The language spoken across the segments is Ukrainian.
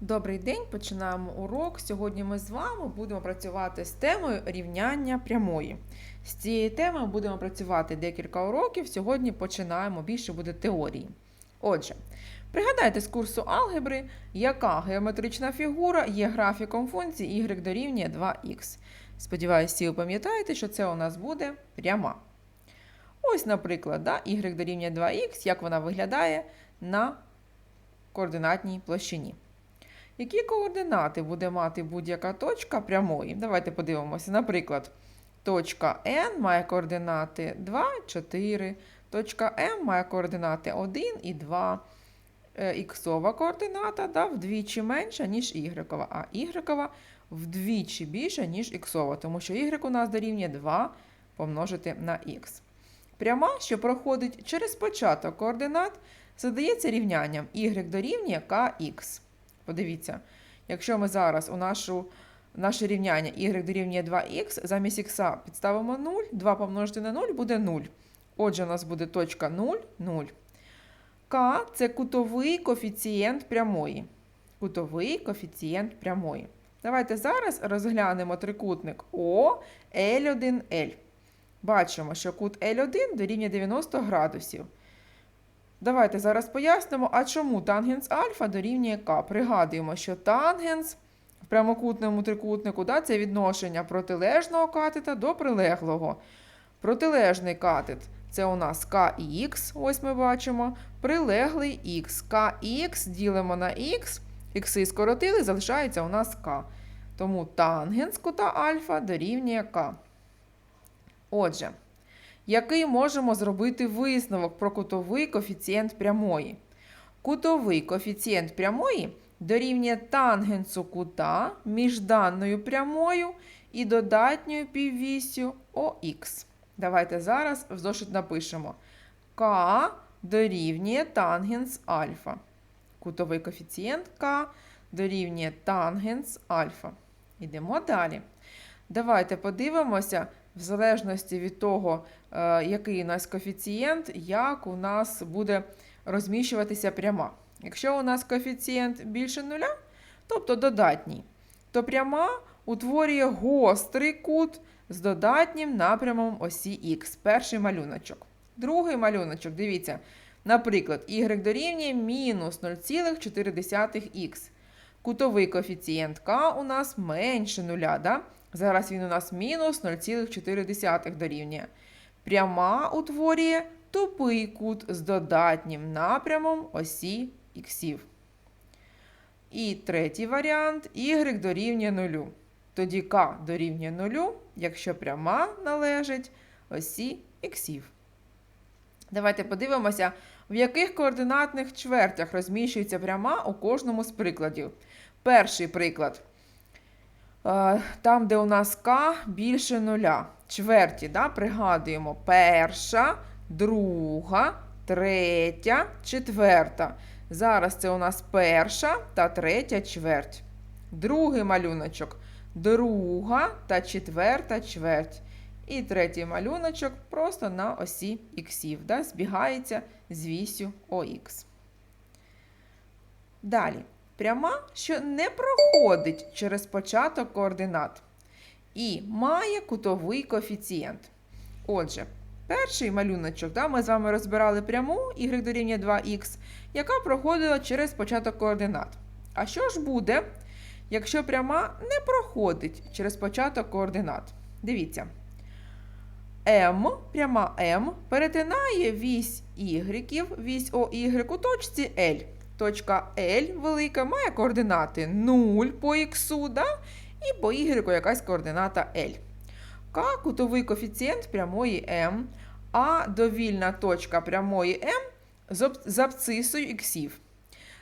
Добрий день, починаємо урок. Сьогодні ми з вами будемо працювати з темою рівняння прямої. З цієї теми ми будемо працювати декілька уроків. Сьогодні починаємо більше буде теорії. Отже, пригадайте з курсу алгебри, яка геометрична фігура є графіком функції y дорівнює 2х. Сподіваюсь, всі ви пам'ятаєте, що це у нас буде пряма. Ось, наприклад, да, y дорівнює 2х, як вона виглядає на координатній площині. Які координати буде мати будь-яка точка прямої? Давайте подивимося. Наприклад, точка N має координати 2, 4, точка М має координати 1 і 2. Е, Іксова координата да, вдвічі менша, ніж y, а y вдвічі більша, ніж іксова, тому що y у нас дорівнює 2 помножити на х. Пряма, що проходить через початок координат, задається рівнянням y дорівнює kx. Подивіться, якщо ми зараз у нашу, наше рівняння y дорівнює 2х, замість х підставимо 0, 2 помножити на 0 буде 0. Отже, у нас буде точка 0, 0. К це кутовий коефіцієнт прямої. Кутовий коефіцієнт прямої. Давайте зараз розглянемо трикутник О, L1L. Бачимо, що кут L1 дорівнює 90 градусів. Давайте зараз пояснимо, а чому тангенс альфа дорівнює К. Пригадуємо, що тангенс в прямокутному трикутнику да, це відношення протилежного катета до прилеглого. Протилежний катет це у нас К і Х, ось ми бачимо. Прилеглий Х. К і Х ділимо на Х, ікси скоротили, залишається у нас К. Тому тангенс кута альфа дорівнює К. Отже який можемо зробити висновок про кутовий коефіцієнт прямої. Кутовий коефіцієнт прямої дорівнює тангенсу кута між даною прямою і додатньою піввісю ОХ. Давайте зараз в зошит напишемо К дорівнює тангенс альфа. Кутовий коефіцієнт К дорівнює тангенс альфа. Йдемо далі. Давайте подивимося, в залежності від того, е, який у нас коефіцієнт, як у нас буде розміщуватися пряма. Якщо у нас коефіцієнт більше нуля, тобто додатній, то пряма утворює гострий кут з додатнім напрямом осі Х. Перший малюночок. Другий малюночок, дивіться, наприклад, y дорівнює мінус 0,4х. Кутовий коефіцієнт К у нас менше нуля. Да? Зараз він у нас мінус 0,4 дорівнює. Пряма утворює тупий кут з додатнім напрямом осі іксів. І третій варіант y дорівнює 0. Тоді k дорівнює 0, якщо пряма належить осі іксів. Давайте подивимося, в яких координатних чвертях розміщується пряма у кожному з прикладів. Перший приклад. Е, там, де у нас К більше нуля. Чверті, да, пригадуємо, перша, друга, третя, четверта. Зараз це у нас перша та третя чверть. Другий малюночок друга та четверта чверть. І третій малюночок просто на осі іксів, да, збігається з вісю ОХ. Далі пряма, що не проходить через початок координат. І має кутовий коефіцієнт. Отже, перший малюночок, да, ми з вами розбирали пряму y дорівнює 2х, яка проходила через початок координат. А що ж буде, якщо пряма не проходить через початок координат? Дивіться. М, пряма М перетинає вісь Y, вісь ОY у точці L. Точка L велика має координати 0 по х, да? і по y якась координата L. К кутовий коефіцієнт прямої М, а довільна точка прямої М з абцисою іксів.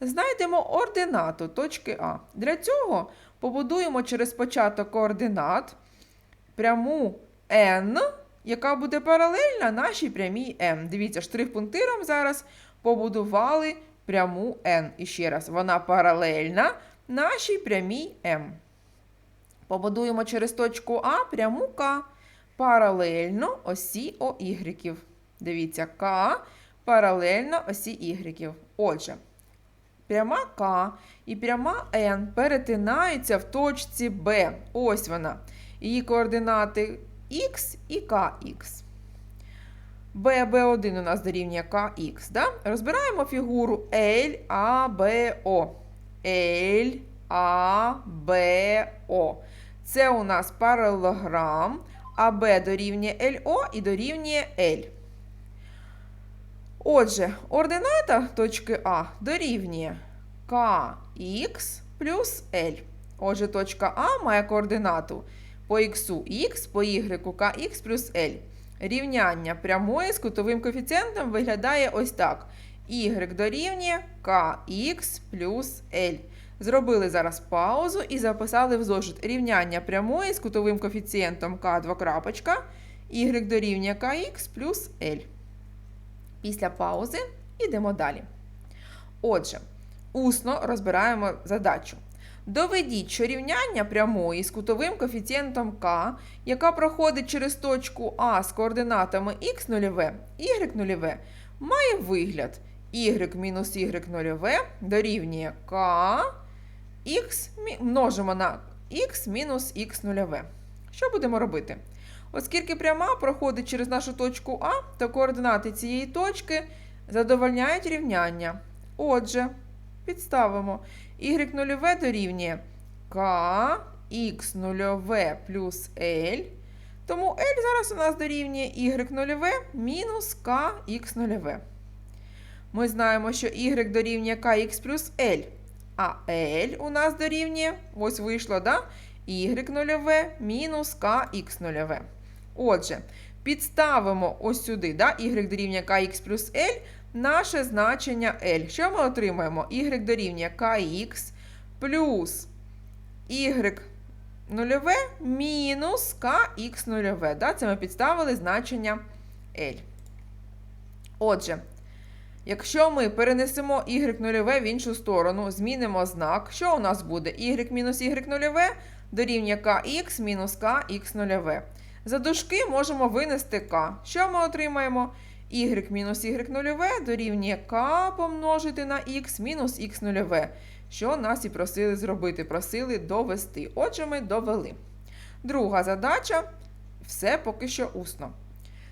Знайдемо ординату точки А. Для цього побудуємо через початок координат пряму N, яка буде паралельна нашій прямій М. Дивіться, штрих-пунктиром зараз побудували пряму N. І ще раз, вона паралельна нашій прямій М. Побудуємо через точку А пряму К паралельно осі ОY. Дивіться, К паралельно осі Y. Отже, пряма К і пряма N перетинаються в точці B. Ось вона. Її координати Х і. B, B1 у нас дорівнює KX. Да? Розбираємо фігуру L, A, B, O. L, A, B, O. Це у нас паралелограм, АБ дорівнює LO і дорівнює L. Отже, ордината точки А дорівнює KX плюс L. Отже, точка А має координату по х х, по y kx плюс L. Рівняння прямої з кутовим коефіцієнтом виглядає ось так. y дорівнює kx плюс L. Зробили зараз паузу і записали в зошит рівняння прямої з кутовим коефіцієнтом k 2 крапочка, y дорівнює kx плюс L. Після паузи йдемо далі. Отже, усно розбираємо задачу. Доведіть, що рівняння прямої з кутовим коефіцієнтом k, яка проходить через точку А з координатами x 0 y 0 має вигляд y мінус y 0 дорівнює k, x множимо на x мінус x 0 Що будемо робити? Оскільки пряма проходить через нашу точку А, то координати цієї точки задовольняють рівняння. Отже, підставимо y 0 дорівнює k x 0 плюс L. Тому L зараз у нас дорівнює y 0 мінус kx 0 Ми знаємо, що y дорівнює kx плюс L. А L у нас дорівнює, ось вийшло, да? y 0 мінус kx 0 Отже, підставимо ось сюди, да? y дорівнює kx плюс L, наше значення L. Що ми отримаємо? y дорівнює kx плюс y 0 мінус kx 0. Да? Це ми підставили значення L. Отже, якщо ми перенесемо y 0 в іншу сторону, змінимо знак, що у нас буде? y мінус y 0 дорівнює kx мінус kx 0. За дужки можемо винести k. Що ми отримаємо? Y мінус y 0 дорівнює k помножити на x мінус x 0 що нас і просили зробити, просили довести. Отже, ми довели. Друга задача все поки що усно.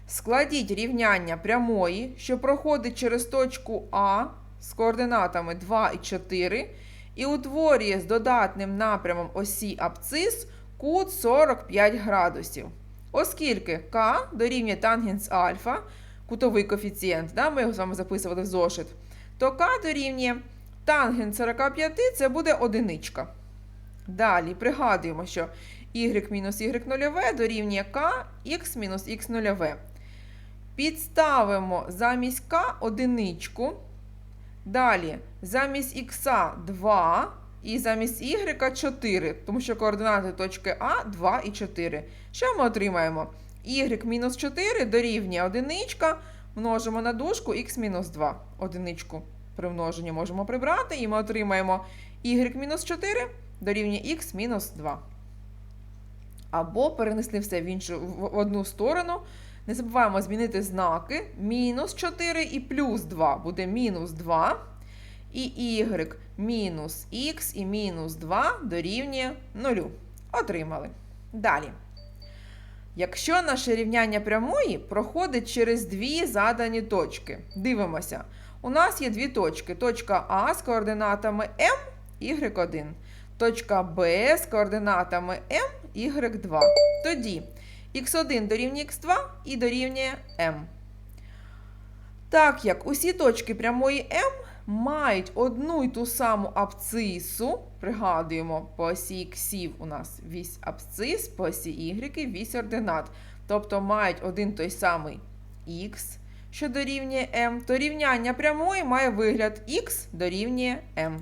Складіть рівняння прямої, що проходить через точку А з координатами 2 і 4, і утворює з додатним напрямом осі абцис кут 45 градусів. Оскільки К дорівнює тангенс альфа, кутовий коефіцієнт, да, ми його з вами записували в зошит, то К дорівнює Тангенс 45 це буде одиничка. Далі пригадуємо, що y мінус y 0 дорівнює k, x мінус x 0 Підставимо замість k одиничку. Далі замість x 2 і замість y 4, тому що координати точки А 2 і 4. Що ми отримаємо? Y мінус 4 дорівнює одиничка, множимо на дужку x мінус 2 одиничку при множенні можемо прибрати, і ми отримаємо y мінус 4 дорівнює x-2. Або перенесли все в іншу в одну сторону. Не забуваємо змінити знаки. Мінус 4 і плюс 2 буде мінус 2. І y мінус х і мінус 2 дорівнює 0. Отримали. Далі. Якщо наше рівняння прямої проходить через дві задані точки, дивимося. У нас є дві точки. Точка А з координатами М, Y1. Точка Б з координатами М, Y2. Тоді х1 дорівнює х2 і дорівнює М. Так як усі точки прямої М мають одну й ту саму абцису, пригадуємо, по осі іксів у нас вісь абцис, по осі Y вісь ординат. Тобто мають один той самий х що дорівнює m, то рівняння прямої має вигляд х дорівнює m.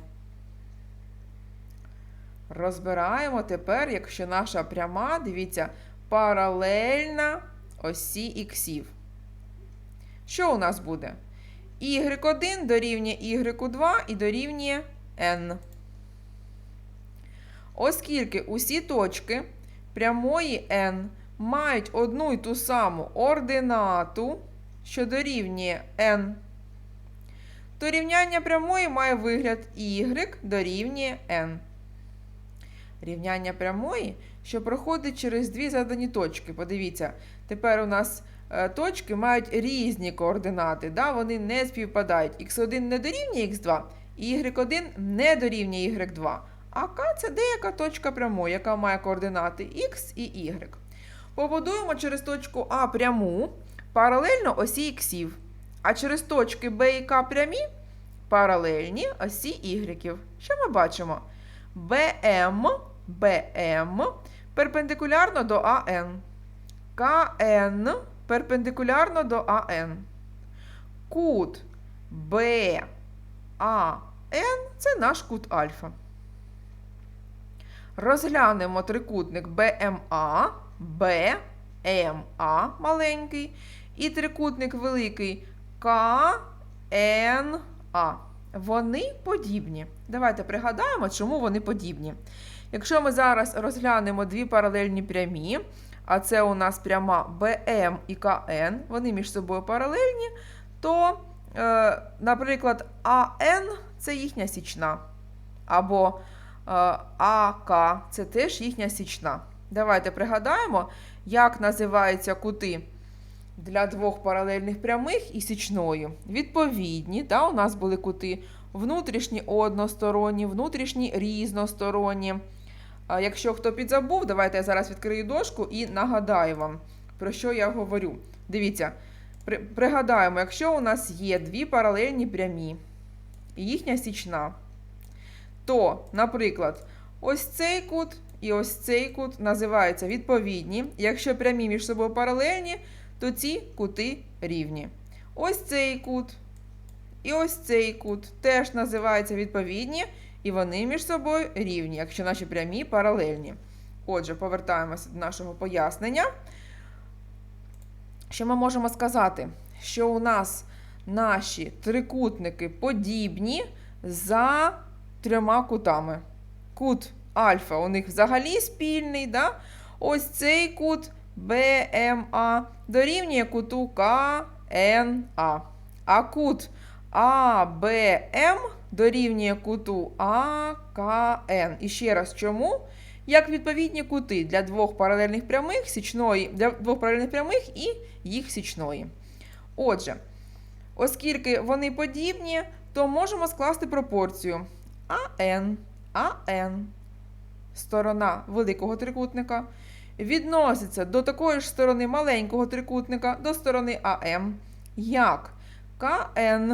Розбираємо тепер, якщо наша пряма, дивіться, паралельна осі іксів. Що у нас буде? Y1 дорівнює y2 і дорівнює n. Оскільки усі точки прямої n мають одну й ту саму ординату що дорівнює n, то рівняння прямої має вигляд y дорівнює n. Рівняння прямої, що проходить через дві задані точки. Подивіться, тепер у нас точки мають різні координати, да? вони не співпадають. х1 не дорівнює х2, і y1 не дорівнює y2. А К це деяка точка прямої, яка має координати x і y. Побудуємо через точку А пряму паралельно осі іксів, а через точки Б і К прямі паралельні осі ігреків. Що ми бачимо? БМ, БМ перпендикулярно до АН. КН перпендикулярно до АН. Кут БАН це наш кут альфа. Розглянемо трикутник БМА, БМА маленький і трикутник великий КНА. Вони подібні. Давайте пригадаємо, чому вони подібні. Якщо ми зараз розглянемо дві паралельні прямі, а це у нас пряма БМ і КН, вони між собою паралельні, то, е, наприклад, АН це їхня січна. Або е, АК це теж їхня січна. Давайте пригадаємо, як називаються кути для двох паралельних прямих і січною. Відповідні, да, у нас були кути внутрішні односторонні, внутрішні різносторонні. Якщо хто підзабув, давайте я зараз відкрию дошку і нагадаю вам, про що я говорю. Дивіться, при, пригадаємо, якщо у нас є дві паралельні прямі і їхня січна, то, наприклад, ось цей кут і ось цей кут називаються відповідні. Якщо прямі між собою паралельні, то ці кути рівні. Ось цей кут і ось цей кут теж називаються відповідні, і вони між собою рівні, якщо наші прямі паралельні. Отже, повертаємося до нашого пояснення. Що ми можемо сказати? Що у нас наші трикутники подібні за трьома кутами. Кут альфа у них взагалі спільний. Да? Ось цей кут БМА дорівнює куту КНА. А кут АБМ дорівнює куту АКН. І ще раз чому? Як відповідні кути для двох паралельних прямих січної, для двох паралельних прямих і їх січної. Отже, оскільки вони подібні, то можемо скласти пропорцію АН, АН, сторона великого трикутника, відноситься до такої ж сторони маленького трикутника, до сторони АМ, як КН,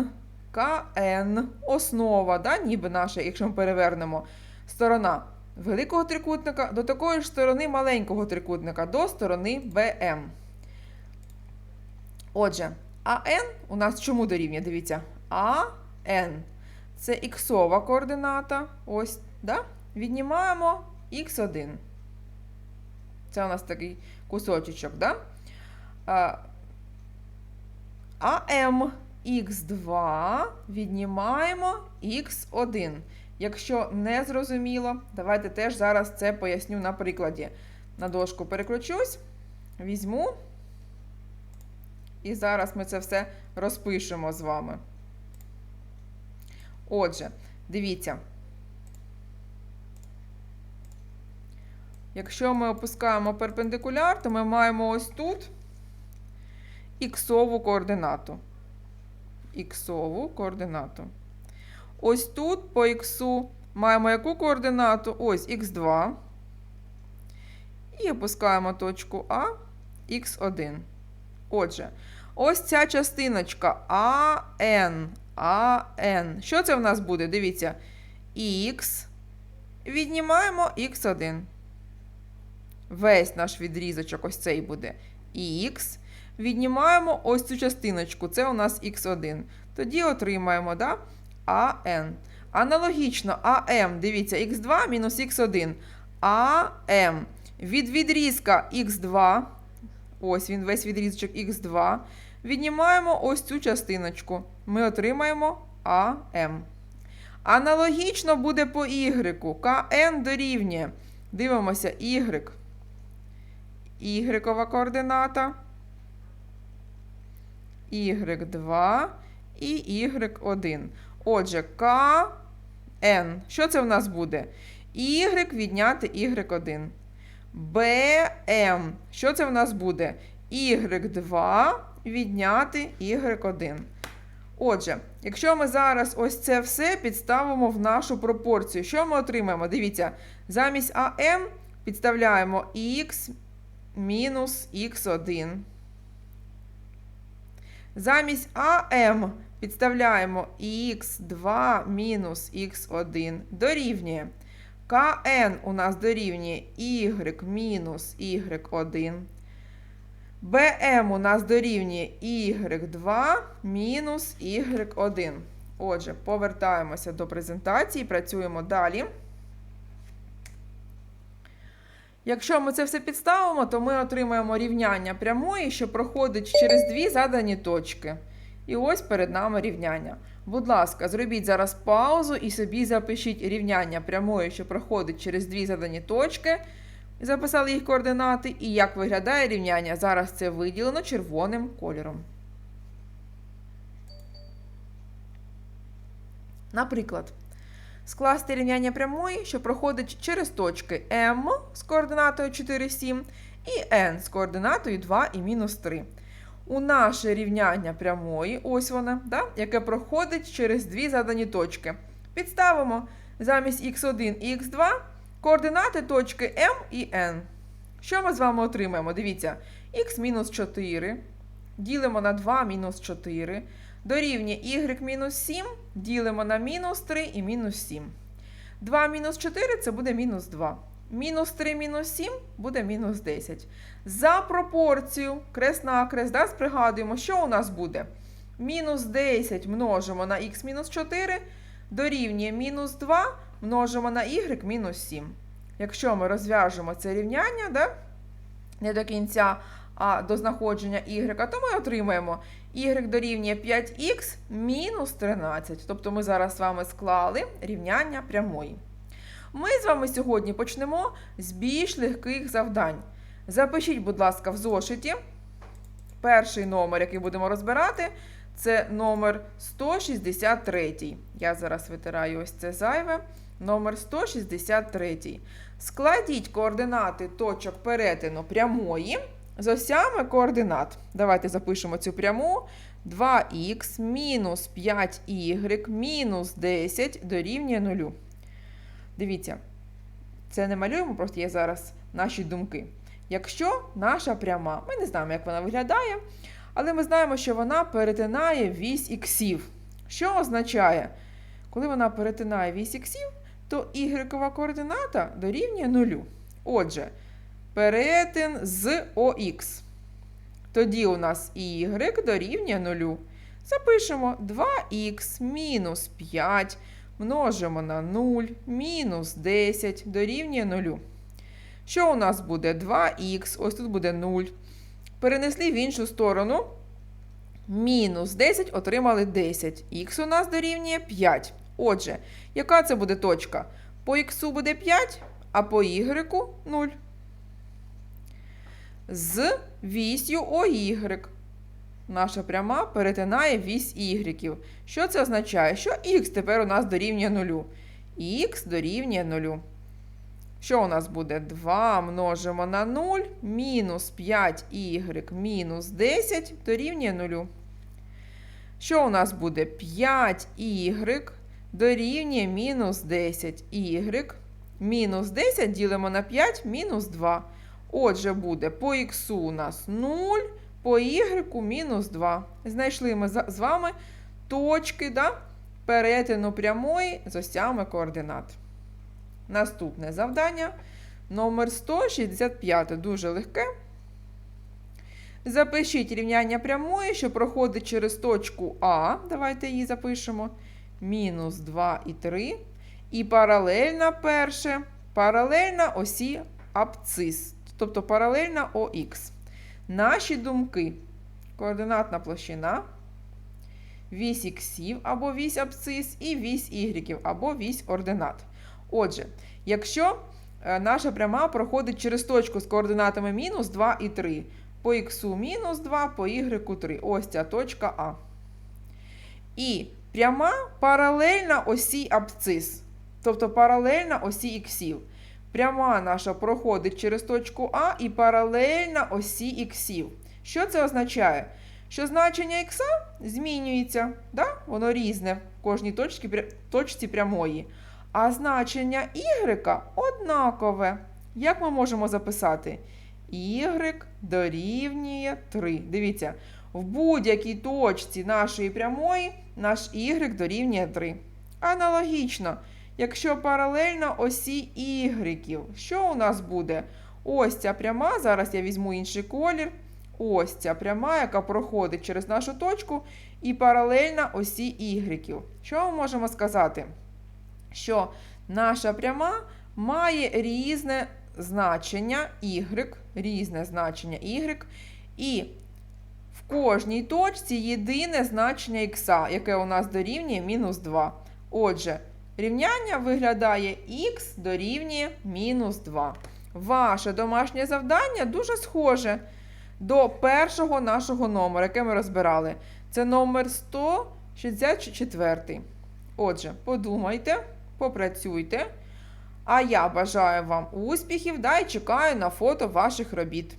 КН, основа, да, ніби наша, якщо ми перевернемо, сторона великого трикутника до такої ж сторони маленького трикутника, до сторони БМ. Отже, АН у нас чому дорівнює? Дивіться, АН це іксова координата. Ось, да? Віднімаємо х1. Це у нас такий кусочок, да? АМ х2 віднімаємо х1. Якщо не зрозуміло, давайте теж зараз це поясню на прикладі. На дошку переключусь, візьму. І зараз ми це все розпишемо з вами. Отже, дивіться. Якщо ми опускаємо перпендикуляр, то ми маємо ось тут іксову координату. Іксову координату. Ось тут по іксу маємо яку координату? Ось х2. І опускаємо точку А, х1. Отже, ось ця частиночка АН. АН. Що це в нас буде? Дивіться, х. Віднімаємо х1. Весь наш відрізочок, ось цей буде х. Віднімаємо ось цю частиночку, це у нас х1. Тоді отримаємо да, АН. Аналогічно АМ, дивіться, х2 мінус х1. АМ. Від відрізка х2. Ось він весь відрізочок х2. Віднімаємо ось цю частиночку. Ми отримаємо АМ. Аналогічно буде по y. КН дорівнює. Дивимося y. Y координата. Y2. і y1. Отже, kn. Що це в нас буде? Y відняти y1. bm. Що це в нас буде? y2 відняти y1. Отже, якщо ми зараз ось це все підставимо в нашу пропорцію, що ми отримаємо? Дивіться, замість АМ підставляємо х мінус х1. Замість АМ підставляємо х2 мінус х1 дорівнює. КН у нас дорівнює y мінус y1. БМ у нас дорівнює y2 мінус y1. Отже, повертаємося до презентації, працюємо далі. Якщо ми це все підставимо, то ми отримаємо рівняння прямої, що проходить через дві задані точки. І ось перед нами рівняння. Будь ласка, зробіть зараз паузу і собі запишіть рівняння прямої, що проходить через дві задані точки. Записали їх координати. І як виглядає рівняння? Зараз це виділено червоним кольором. Наприклад, скласти рівняння прямої, що проходить через точки М з координатою 4, 7 і N з координатою 2 і мінус 3. У наше рівняння прямої, ось вона, да, яке проходить через дві задані точки. Підставимо замість х1 і х2 координати точки М і N. Що ми з вами отримаємо? Дивіться, х мінус 4 ділимо на 2 мінус 4. Дорівнює y мінус 7 ділимо на мінус 3 і мінус 7. 2 мінус 4 це буде мінус 2. Мінус 3 мінус 7 буде мінус 10. За пропорцію крест на крест, да, пригадуємо, що у нас буде? Мінус 10 множимо на х мінус 4 дорівнює мінус 2 множимо на y мінус 7. Якщо ми розв'яжемо це рівняння, да, не до кінця, а до знаходження y, то ми отримаємо y дорівнює 5х мінус 13. Тобто ми зараз з вами склали рівняння прямої. Ми з вами сьогодні почнемо з більш легких завдань. Запишіть, будь ласка, в зошиті. Перший номер, який будемо розбирати, це номер 163. Я зараз витираю ось це зайве. Номер 163. Складіть координати точок перетину прямої з осями координат. Давайте запишемо цю пряму. 2х мінус 5y мінус 10 дорівнює 0. Дивіться, це не малюємо, просто є зараз наші думки. Якщо наша пряма, ми не знаємо, як вона виглядає, але ми знаємо, що вона перетинає вісь іксів. Що означає, коли вона перетинає вісь іксів, то y координата дорівнює 0. Отже, перетин з ОХ. Тоді у нас y дорівнює 0. Запишемо 2х мінус 5 множимо на 0, мінус 10 дорівнює 0. Що у нас буде 2х, ось тут буде 0. Перенесли в іншу сторону. Мінус 10 отримали 10. Х у нас дорівнює 5. Отже, яка це буде точка? По х буде 5, а по y 0. З вісью OY. Наша пряма перетинає вісь y. Що це означає? Що х тепер у нас дорівнює 0. Х дорівнює 0. Що у нас буде? 2 множимо на 0, мінус 5y мінус 10 дорівнює 0. Що у нас буде? 5y дорівнює мінус 10y. Мінус 10 ділимо на 5 мінус 2. Отже, буде по х у нас 0, по y мінус 2. Знайшли ми з вами точки да, перетину прямої з осями координат. Наступне завдання номер 165 дуже легке. Запишіть рівняння прямої, що проходить через точку А. Давайте її запишемо. Мінус 2 і 3. І паралельна перше, паралельна осі абцис, тобто паралельна ОХ. Наші думки. Координатна площина, вісь іксів або вісь абцис, і вісь ігреків або вісь ординат. Отже, якщо наша пряма проходить через точку з координатами мінус 2 і 3, по х мінус 2, по y 3. Ось ця точка А. І пряма паралельна осі абсцис, тобто паралельна осі іксів. Пряма наша проходить через точку А і паралельна осі іксів. Що це означає? Що значення ікса змінюється, да? воно різне в кожній точці, точці прямої. А значення y однакове. Як ми можемо записати? y дорівнює 3. Дивіться, в будь-якій точці нашої прямої наш y дорівнює 3. Аналогічно, якщо паралельно осі y, що у нас буде? Ось ця пряма, зараз я візьму інший колір. Ось ця пряма, яка проходить через нашу точку, і паралельна осі y. Що ми можемо сказати? Що наша пряма має різне значення y, різне значення y, і в кожній точці єдине значення х, яке у нас дорівнює мінус 2. Отже, рівняння виглядає х дорівнює мінус 2. Ваше домашнє завдання дуже схоже до першого нашого номера, яке ми розбирали. Це номер 164. Отже, подумайте, попрацюйте. А я бажаю вам успіхів да, і чекаю на фото ваших робіт.